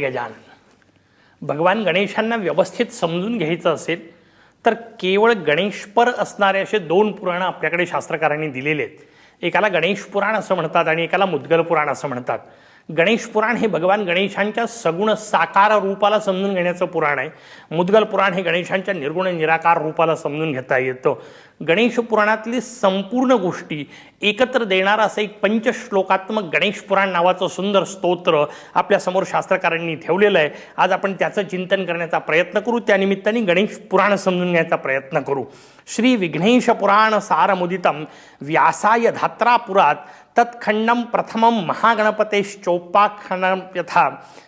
जय गजानन. भगवान गणेशांना व्यवस्थित समजून घ्यायचं असेल तर केवळ गणेशपर असणारे असे दोन पुराणं आपल्याकडे शास्त्रकारांनी दिलेले आहेत. एकाला गणेश पुराण असं म्हणतात आणि एकाला मुद्गल पुराण असं म्हणतात. गणेश पुराण हे भगवान गणेशांच्या सगुण साकार रूपाला समजून घेण्याचं पुराण आहे. मुद्गल पुराण हे गणेशांच्या निर्गुण निराकार रूपाला समजून घेता येतं. गणेश पुराणातली संपूर्ण गोष्टी एकत्र देणारं असं एक पंचश्लोकात्मक गणेश पुराण नावाचं सुंदर स्तोत्र आपल्यासमोर शास्त्रकारांनी ठेवलेलं आहे. आज आपण त्याचं चिंतन करण्याचा प्रयत्न करू. त्यानिमित्ताने गणेश पुराण समजून घ्यायचा प्रयत्न करू. श्री विघ्नेश पुराण सारमुदितम व्यासाय धात्रापुरात तत्खंडम प्रथमं महागणपतेश्चोपाखंडं यथा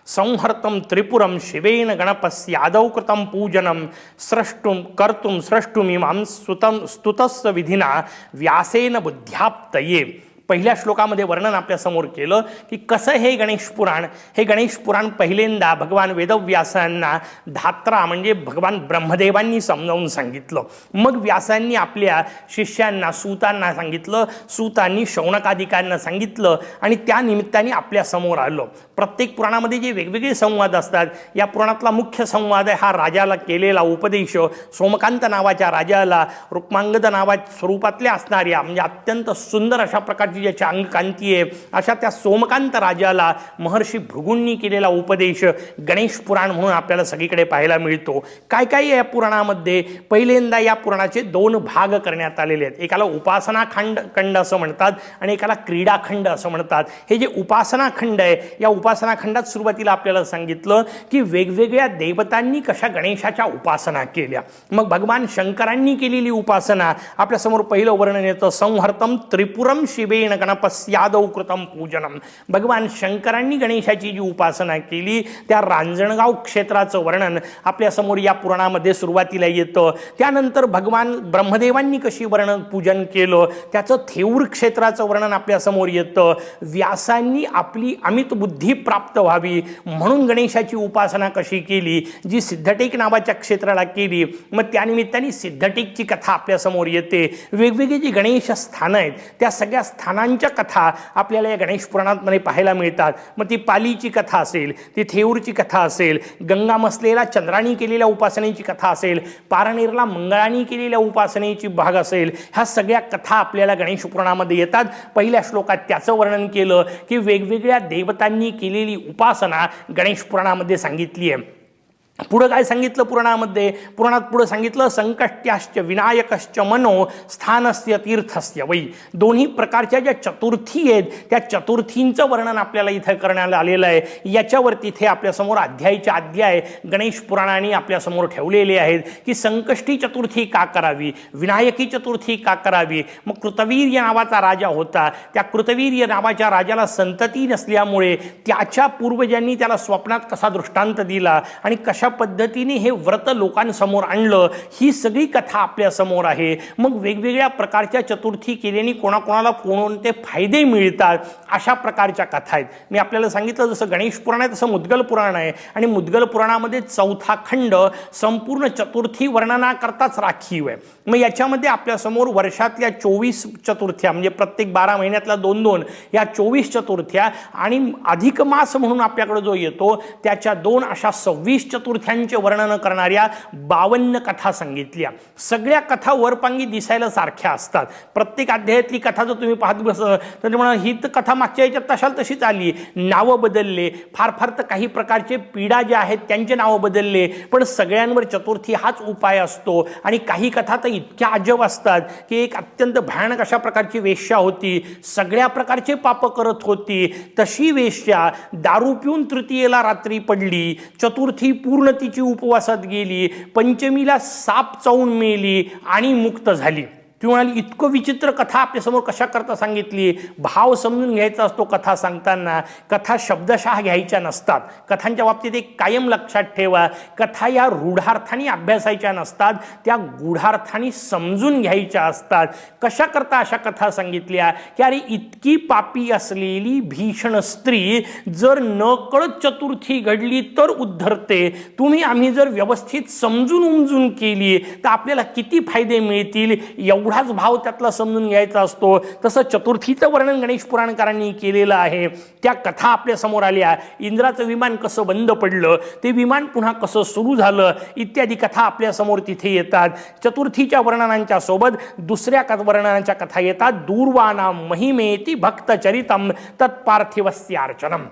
संहर्तं त्रिपुरं शिवेन गणपस्यादौ कृतं पूजनं स्रष्टुं कर्तुं स्रष्टुमिमां स्तुतं स्तुतस्य विधिना व्यासेन बुद्ध्याप्तये। पहिल्या श्लोकामध्ये वर्णन आपल्यासमोर केलं की कसं हे गणेश पुराण हे गणेश पुराण पहिल्यांदा भगवान वेदव्यासांना धात्रा म्हणजे भगवान ब्रह्मदेवांनी समजावून सांगितलं. मग व्यासांनी आपल्या शिष्यांना सूतांना सांगितलं सूतांनी शौनकाधिकांना सांगितलं आणि त्या निमित्ताने आपल्यासमोर आलं. प्रत्येक पुराणामध्ये जे वेगवेगळे संवाद असतात या पुराणातला मुख्य संवाद आहे हा राजाला केलेला उपदेश. सोमकांत नावाच्या राजाला रुक्मांगद नावा स्वरूपातल्या असणाऱ्या म्हणजे अत्यंत सुंदर अशा प्रकारची ज्याची अंगकांती आहे अशा त्या सोमकांत राजाला महर्षी भृगूंनी केलेला उपदेश गणेश पुराण म्हणून आपल्याला सगळीकडे पाहायला मिळतो. काय काय या पुराणामध्ये? पहिल्यांदा या पुराणाचे दोन भाग करण्यात आलेले आहेत. एकाला उपासना खंड खंड असं म्हणतात आणि एकाला क्रीडाखंड असं म्हणतात. हे जे उपासना खंड आहे या उपासना खंडात सुरुवातीला आपल्याला सांगितलं की वेगवेगळ्या देवतांनी कशा गणेशाच्या उपासना केल्या. मग भगवान शंकरांनी केलेली उपासना आपल्यासमोर पहिलं वर्णन येतं संहर्तम त्रिपुरम शिवेन यादव कृतम पूजनम भगवान शंकरांनी गणेशाची जी उपासना केली त्या रांजणगाव क्षेत्राचं वर्णन आपल्यासमोर या पुराणामध्ये सुरुवातीला येतं. त्यानंतर भगवान ब्रह्मदेवांनी कशी वर्णन पूजन केलं त्याचं थेऊर क्षेत्राचं वर्णन आपल्यासमोर येतं. व्यासांनी आपली अमित बुद्धी प्राप्त व्हावी म्हणून गणेशाची उपासना कशी केली जी सिद्धटेक नावाच्या क्षेत्राला केली मग त्यानिमित्ताने सिद्धटेकची कथा आपल्यासमोर येते. वेगवेगळी जी गणेश स्थानं आहेत त्या सगळ्या स्थानांच्या कथा आपल्याला या गणेश पुराणांमध्ये पाहायला मिळतात. मग ती पालीची कथा असेल ती थेऊरची कथा असेल गंगा मसलेला चंद्राणी केलेल्या उपासनेची कथा असेल पारनेरला मंगळानी केलेल्या उपासनेची भाग असेल ह्या सगळ्या कथा आपल्याला गणेश पुराणामध्ये येतात. पहिल्या श्लोकात त्याचं वर्णन केलं की वेगवेगळ्या देवतांनी केलेली उपासना गणेश पुराणामध्ये सांगितली आहे. पुढं काय सांगितलं पुराणामध्ये? पुराणात पुढं सांगितलं संकष्ट्याश्च विनायकश्च मनो स्थानस्य तीर्थस्य वै. दोन्ही प्रकारच्या ज्या चतुर्थी आहेत त्या चतुर्थींचं वर्णन आपल्याला इथं करण्यात आलेलं आहे. याच्यावर तिथे आपल्यासमोर अध्यायच्या अध्याय गणेश पुराणाने आपल्यासमोर ठेवलेले आहेत की संकष्टी चतुर्थी का करावी? विनायकी चतुर्थी का करावी? मग कृतवीर्य नावाचा राजा होता. त्या कृतवीर्य नावाच्या राजाला संतती नसल्यामुळे त्याच्या पूर्वजांनी त्याला स्वप्नात कसा दृष्टांत दिला आणि कशा पद्धतीने हे व्रत लोकांसमोर आणलं ही सगळी कथा आपल्यासमोर आहे. मग वेगवेगळ्या प्रकारच्या चतुर्थी केल्याने कोणाकोणाला कोणते फायदे मिळतात अशा प्रकारच्या कथा आहेत. मी आपल्याला सांगितलं जसं गणेश पुराण आहे तसं मुद्गल पुराण आहे. आणि मुद्गल पुराणामध्ये चौथा खंड संपूर्ण चतुर्थी वर्णनाकरताच राखीव आहे. मग याच्यामध्ये आपल्यासमोर वर्षातल्या चोवीस चतुर्थ्या म्हणजे प्रत्येक बारा महिन्यातल्या दोन दोन या चोवीस चतुर्थ्या आणि अधिक मास म्हणून आपल्याकडे जो येतो त्याच्या दोन अशा सव्वीस चतुर्थ्यांचे वर्णन करणाऱ्या बावन्न कथा सांगितल्या. सगळ्या कथा वरपांगी दिसायला सारख्या असतात. प्रत्येक अध्यायातली कथा जर तुम्ही पाहत बस तर म्हणा ही तर कथा मागच्या याच्यात तशाल तशीच आली. नावं बदलले. फार फार तर काही प्रकारचे पीडा ज्या आहेत त्यांचे नावं बदलले. पण सगळ्यांवर चतुर्थी हाच उपाय असतो. आणि काही कथा तर इतक्या अजब असतात की एक अत्यंत भयानक अशा प्रकारची वेश्या होती. सगळ्या प्रकारचे पाप करत होती. तशी वेश्या दारू पिऊन तृतीयेला रात्री पडली. चतुर्थी पूर्ण तिची उपवासात गेली पंचमीला साप चावून मेली आणि मुक्त झाली. ती म्हणाली इतकं विचित्र कथा आपल्यासमोर कशा करता सांगितली? भाव समजून घ्यायचा असतो कथा सांगताना. कथा शब्दशः घ्यायच्या नसतात. कथांच्या बाबतीत एक कायम लक्षात ठेवा. कथा या रूढार्थाने अभ्यासायच्या नसतात. त्या गूढार्थाने समजून घ्यायच्या असतात. कशा करता अशा कथा सांगितल्या? की अरे इतकी पापी असलेली भीषण स्त्री जर नकळत चतुर्थी घडली तर उद्धरते. तुम्ही आम्ही जर व्यवस्थित समजून उमजून केली तर आपल्याला किती फायदे मिळतील? एवढं एवढाच भाव त्यातला समजून घ्यायचा असतो. तसं चतुर्थीचं वर्णन गणेश पुराणकारांनी केलेलं आहे. त्या कथा आपल्यासमोर आल्या. इंद्राचं विमान कसं बंद पडलं ते विमान पुन्हा कसं सुरू झालं इत्यादी कथा आपल्यासमोर तिथे येतात. चतुर्थीच्या वर्णनांच्या सोबत दुसऱ्या क- वर्णनांच्या कथा येतात. दूर्वाना महिमेती भक्तचरितम तत्पार्थिवस्यार्चनम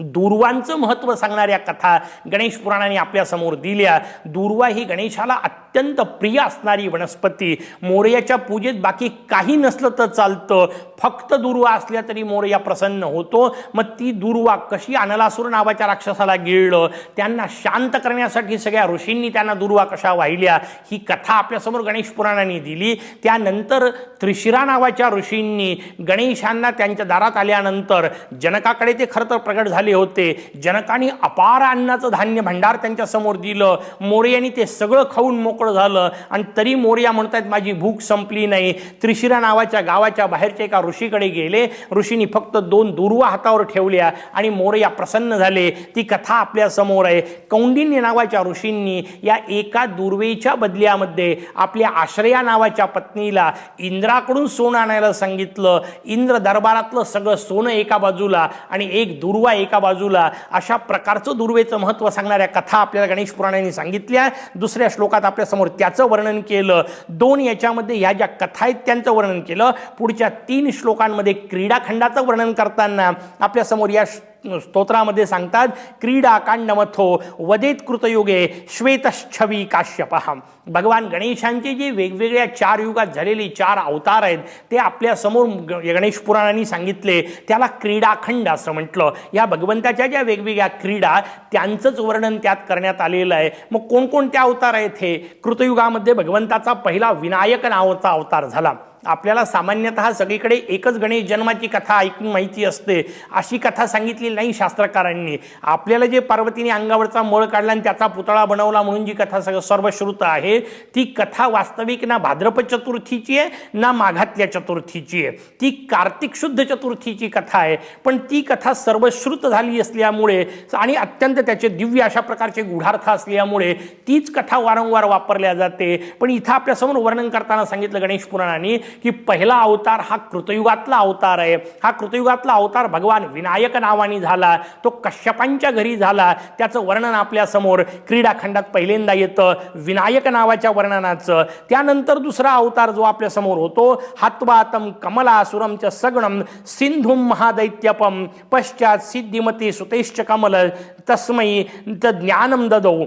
दूर्वांचं महत्त्व सांगणाऱ्या कथा गणेश पुराणाने आपल्यासमोर दिल्या. दूर्वा ही गणेशाला अत्यंत अत्यंत प्रिय असणारी वनस्पती. मोरयाच्या पूजेत बाकी काही नसलं तर चालतं. फक्त दुर्वा असल्या तरी मोरया प्रसन्न होतो. मग ती दुर्वा कशी अनलासूर नावाच्या राक्षसाला गिळलं? त्यांना शांत करण्यासाठी सगळ्या ऋषींनी त्यांना दुर्वा कशा वाहिल्या? ही कथा आपल्यासमोर गणेश पुराणाने दिली. त्यानंतर त्रिशिरा नावाच्या ऋषींनी गणेशांना त्यांच्या दारात आल्यानंतर जनकाकडे ते खरं तर प्रगट झाले होते. जनकाने अपार अन्नाचं धान्य भांडार त्यांच्यासमोर दिलं. मोरयानी ते सगळं खाऊन मोकळं झालं आणि तरी मोर्या म्हणतात माझी भूक संपली नाही. त्रिशिरा नावाच्या गावाच्या बाहेरच्या एका ऋषीकडे गेले. ऋषींनी फक्त दोन दुर्वा हातावर ठेवल्या आणि मोर्या प्रसन्न झाले. ती कथा आपल्यासमोर आहे. कौंडिन्य नावाच्या ऋषींनी या एका दुर्वेच्या बदल्यामध्ये आपल्या आश्रया नावाच्या पत्नीला इंद्राकडून सोनं आणायला सांगितलं. इंद्र दरबारातलं सगळं सोनं एका बाजूला आणि एक दुर्वा एका बाजूला. अशा प्रकारचं दुर्वेचं महत्त्व सांगणाऱ्या कथा आपल्याला गणेश पुराणाने सांगितल्या. दुसऱ्या श्लोकात आपल्या समोर त्याचं वर्णन केलं. दोन याच्यामध्ये ह्या ज्या कथा आहेत त्यांचं वर्णन केलं पुढच्या तीन श्लोकांमध्ये क्रीडाखंडाचं वर्णन करताना आपल्यासमोर या स्तोत्रामध्ये सांगतात क्रीडा कांडमथो वदेत कृतयुगे श्वेतश्छवी काश्यपहा भगवान गणेशांचे जे वेगवेगळ्या चार युगात झालेले चार अवतार आहेत ते आपल्यासमोर ग- गणेश पुराणांनी सांगितले त्याला क्रीडाखंड असं म्हटलं. या भगवंताच्या ज्या वेगवेगळ्या क्रीडा त्यांचंच वर्णन त्यात करण्यात आलेलं आहे. मग कोणकोणते अवतार आहेत हे? कृतयुगामध्ये भगवंताचा पहिला विनायक नावाचा अवतार झाला. आपल्याला सामान्यतः सगळीकडे एकच गणेश जन्माची कथा ऐकून माहिती असते. अशी कथा सांगितली नाही शास्त्रकारांनी. आपल्याला जे पार्वतीने अंगावरचा मळ काढला आणि त्याचा पुतळा बनवला म्हणून जी कथा सगळं सर्वश्रुत आहे ती कथा वास्तविक ना भाद्रपद चतुर्थीची आहे ना माघातल्या चतुर्थीची आहे. ती कार्तिक शुद्ध चतुर्थीची कथा आहे. पण ती कथा सर्वश्रुत झाली असल्यामुळे आणि अत्यंत त्याचे दिव्य अशा प्रकारचे गूढार्थ असल्यामुळे तीच कथा वारंवार वापरल्या जाते. पण इथं आपल्यासमोर वर्णन करताना सांगितलं गणेश पुराणाने की पहिला अवतार हा कृतयुगातला अवतार आहे. हा कृतयुगातला अवतार भगवान विनायक नावाने झाला. तो कश्यपांच्या घरी झाला. त्याचं वर्णन आपल्यासमोर क्रीडाखंडात पहिल्यांदा येतं. विनायक नावाच्या वर्णनाचं. त्यानंतर दुसरा अवतार जो आपल्यासमोर होतो हातवातम कमलासुरमच सगणम सिंधुम महादैत्यपम पश्चात सिद्धिमती सुतेश्च कमल तस्मै ज्ञानम ददौ.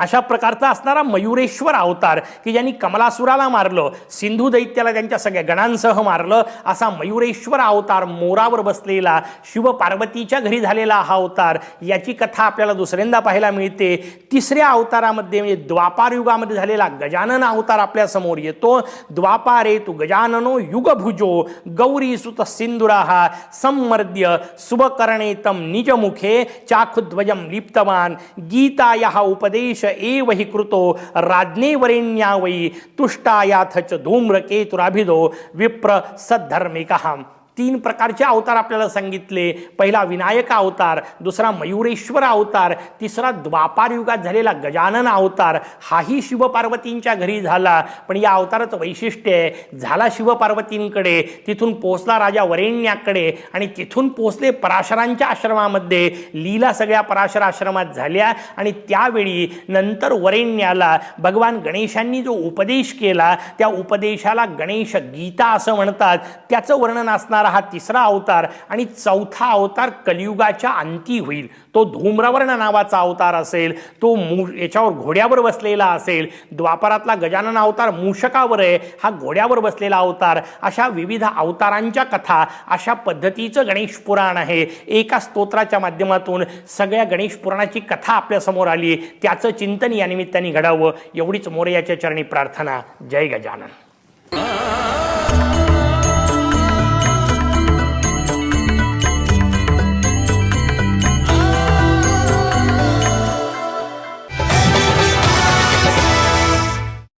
अशा प्रकारचा असणारा मयुरेश्वर अवतार की ज्यांनी कमलासुराला मारलं सिंधू दैत्याला त्यांच्या सगळ्या गणांसह मारलं असा मयुरेश्वर अवतार मोरावर बसलेला शिव पार्वतीच्या घरी झालेला हा अवतार याची कथा आपल्याला दुसऱ्यांदा पाहायला मिळते. तिसऱ्या अवतारामध्ये म्हणजे द्वापार युगामध्ये झालेला गजानन अवतार आपल्यासमोर येतो. द्वापारे तू गजाननो युगभुजो गौरी सुत सिंधुराहा संमर्द्य सुबकर्णे तम निजमुखे चाखुध्वजम लिप्तवान गीताया उपदेश एव हि कृतो राज्ञेवरेण्या वै तुष्टायाथ च धूम्रकेतुराभिदो विप्र सद्धर्मिकः तीन प्रकारचे अवतार आपल्याला सांगितले. पहिला विनायक अवतार दुसरा मयुरेश्वर अवतार तिसरा द्वापार युगात झालेला गजानन अवतार. हाही शिवपार्वतींच्या घरी झाला पण या अवताराचं वैशिष्ट्य आहे झाला शिवपार्वतींकडे तिथून पोचला राजा वरेण्याकडे आणि तिथून पोचले पराशरांच्या आश्रमामध्ये. लीला सगळ्या पराशर आश्रमात झाल्या आणि त्यावेळी नंतर वरेण्याला भगवान गणेशांनी जो उपदेश केला त्या उपदेशाला गणेश गीता असं म्हणतात. त्याचं वर्णन असणार हा तिसरा अवतार आणि चौथा अवतार कलियुगाच्या अंती होईल. तो धूम्रवर्ण नावाचा अवतार असेल तो मू याच्यावर घोड्यावर बसलेला असेल द्वापारातला गजानन अवतार मूषकावर आहे हा घोड्यावर बसलेला अवतार अशा विविध अवतारांच्या कथा अशा पद्धतीचं गणेश पुराण आहे. एका स्तोत्राच्या माध्यमातून सगळ्या गणेश पुराणाची कथा आपल्यासमोर आली. त्याचं चिंतन या निमित्ताने घडावं. एवढीच मोरयाच्या चरणी प्रार्थना. जय गजानन.